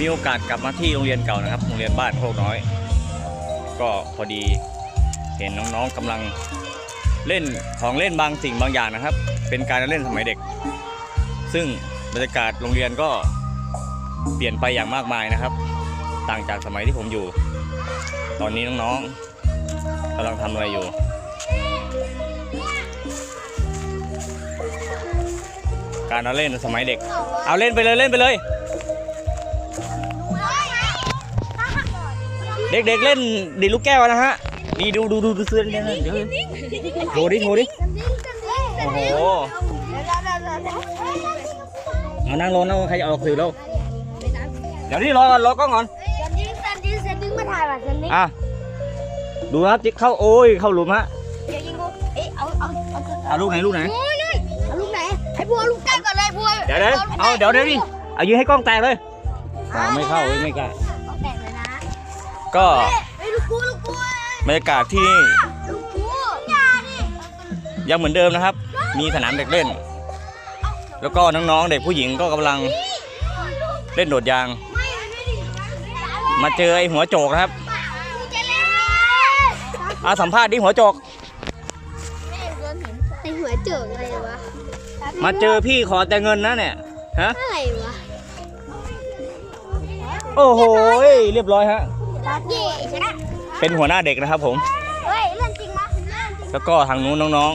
มีโอกาสกลับมาที่โรงเรียนเก่านะครับ โรงเรียนบ้านโคกน้อย ก็พอดีเห็นน้องๆกำลังเล่นของเล่นบางสิ่งบางอย่างนะครับ เป็นการเล่นสมัยเด็ก ซึ่งบรรยากาศโรงเรียนก็เปลี่ยนไปอย่างมากมายนะครับ ต่างจากสมัยที่ผมอยู่ ตอนนี้น้องๆกำลังทำอะไรอยู่การเอาเล่นสมัยเด็ก เอาเล่นไปเลยเล่นไปเลย เด็กๆเล่นดีดลูกแก้วนะฮะนี่ดูดูดูดูเสื้อนี่นะเดี๋ยวโชว์ดิโชว์ดิโอ้โหเอานั่งลงนั่งลงใครจะออกสื่อแล้วเดี๋ยวนี่รอก่อนรอก็ก่อนมาถ่ายว่ะเซนนี่อะดูนะครับจิ๊กเข้าโอ้ยเข้าหลุมฮะเดี๋ยวยิงกูเอ้ยเอาเอาเอาเอาลูกไหนลูกไหนโอ้ยเลยเอาลูกไหนไอ้บัวลูกใกล้ก่อนเลยบัวเดี๋ยวเดี๋ยวเอาเดี๋ยวเดี๋ยวดิเอายิงให้กล้องแตกเลยอ่าไม่เข้าเว้ยไม่กล้า ก็เฮ้ยลูกกูลูกกูบรรยากาศที่นี่ลูกกูอย่าดิยังเหมือนเดิมนะครับ มีสนามเด็กเล่น แล้วก็น้องๆเด็กผู้หญิงก็กำลังเล่นโดดยางไม่ไม่ดิมาเจอไอ้หัวโจกนะครับกูจะเล่นอาสัมภาษณ์ดิหัวโจกแม่เพื่อนเห็นไอ้หัวเจิกอะไรวะ มาเจอพี่ขอแต่เงินนะเนี่ย ฮะ อะไรวะ โอ้โห เรียบร้อยฮะ เย่ชนะเป็นหัวหน้าเด็กนะครับผม เฮ้ยเล่นจริงมั้ยเล่นจริงแล้วก็ทางนู้นน้อง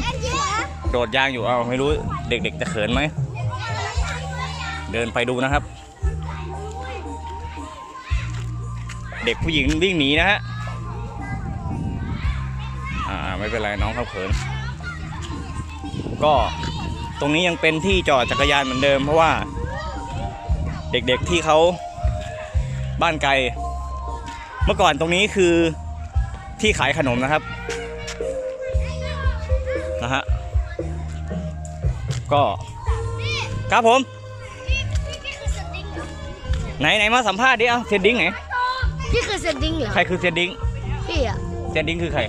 เล่นจริงเหรอๆ โดดยางอยู่เอาไม่รู้เด็กๆจะเขินไหม เดินไปดูนะครับ เด็กผู้หญิงวิ่งหนีนะฮะ อ่าไม่เป็นไรน้องเขาเขิน ก็ตรงนี้ยังเป็นที่จอดจักรยานเหมือนเดิม เพราะว่า เด็กๆที่เขาบ้านไกล เมื่อก่อนตรงนี้คือที่ขายขนมนะครับนะฮะก็ครับผม ไหนไหนมาสัมภาษณ์ดิเอาเซนดิ้งไหนพี่คือเซนดิ้งเหรอใครคือเซนดิ้งพี่อะเซนดิ้งคือใคร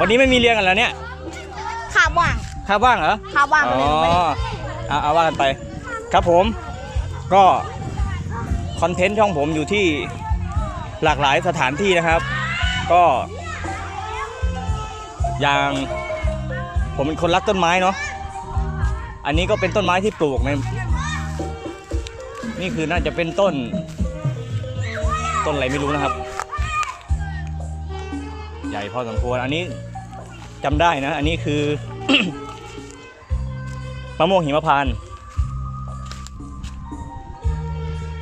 วันนี้ไม่มีเรียนกันแล้วเนี่ยขาว่างครับว่างเหรอขาว่างอ๋อเลยไม่เอาเอาว่ากันไป ครับผม ก็ คอนเทนต์ช่องผมอยู่ที่หลากหลายสถานที่นะครับ ก็ อย่างผมเป็นคนรักต้นไม้เนาะอันนี้ก็เป็นต้นไม้ที่ปลูกในนี่คือน่าจะเป็นต้น ต้นอะไรไม่รู้นะครับ ใหญ่พอสมควรอันนี้จำได้นะ อันนี้คือมะม่วงหิมพานต์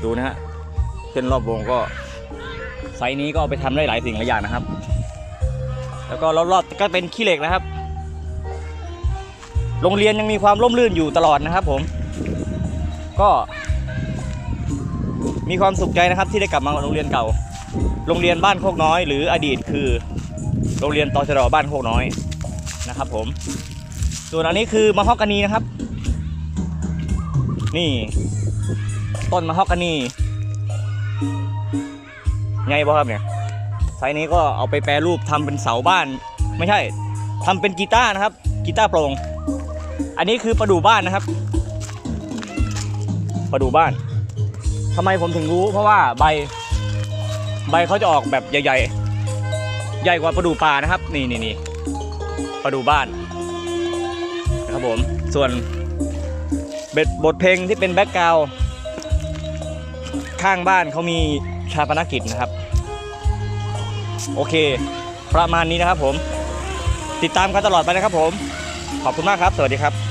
ดูนะฮะเส้นรอบวงก็ไซส์นี้ก็เอาไปทำได้หลายสิ่งหลายอย่างนะครับ แล้วก็รอบๆก็เป็นขี้เหล็กนะครับ โรงเรียนยังมีความร่มรื่นอยู่ตลอดนะครับ ผม ก็ มีความสุขใจนะครับ ที่ได้กลับมาโรงเรียนเก่า โรงเรียนบ้านโคกน้อย หรืออดีตคือ โรงเรียนตชดบ้านโคกน้อยนะครับ ผม ส่วนอันนี้คือมะฮอกกานีนะครับ นี่ ต้นมะฮอกกานีไงบ่ครับเนี่ยไซนี้ก็เอาไปแปรรูปทำเป็นเสาบ้าน ไม่ใช่ทำเป็นกีตาร์นะครับ กีตาร์โปร่งอันนี้คือประดู่บ้านนะครับ ประดู่บ้านทำไมผมถึงรู้ เพราะว่าใบ ใบเขาจะออกแบบใหญ่ ๆ ใหญ่กว่าประดู่ป่านะครับ นี่นี่นี่ประดู่บ้านนะครับผม ส่วนเบ็ดบทเพลงที่เป็นแบ็กกราวด์ ข้างบ้านเขามีชาปนกิจนะครับ โอเค ประมาณนี้นะครับผม ติดตามกันตลอดไปนะครับผม ขอบคุณมากครับ สวัสดีครับ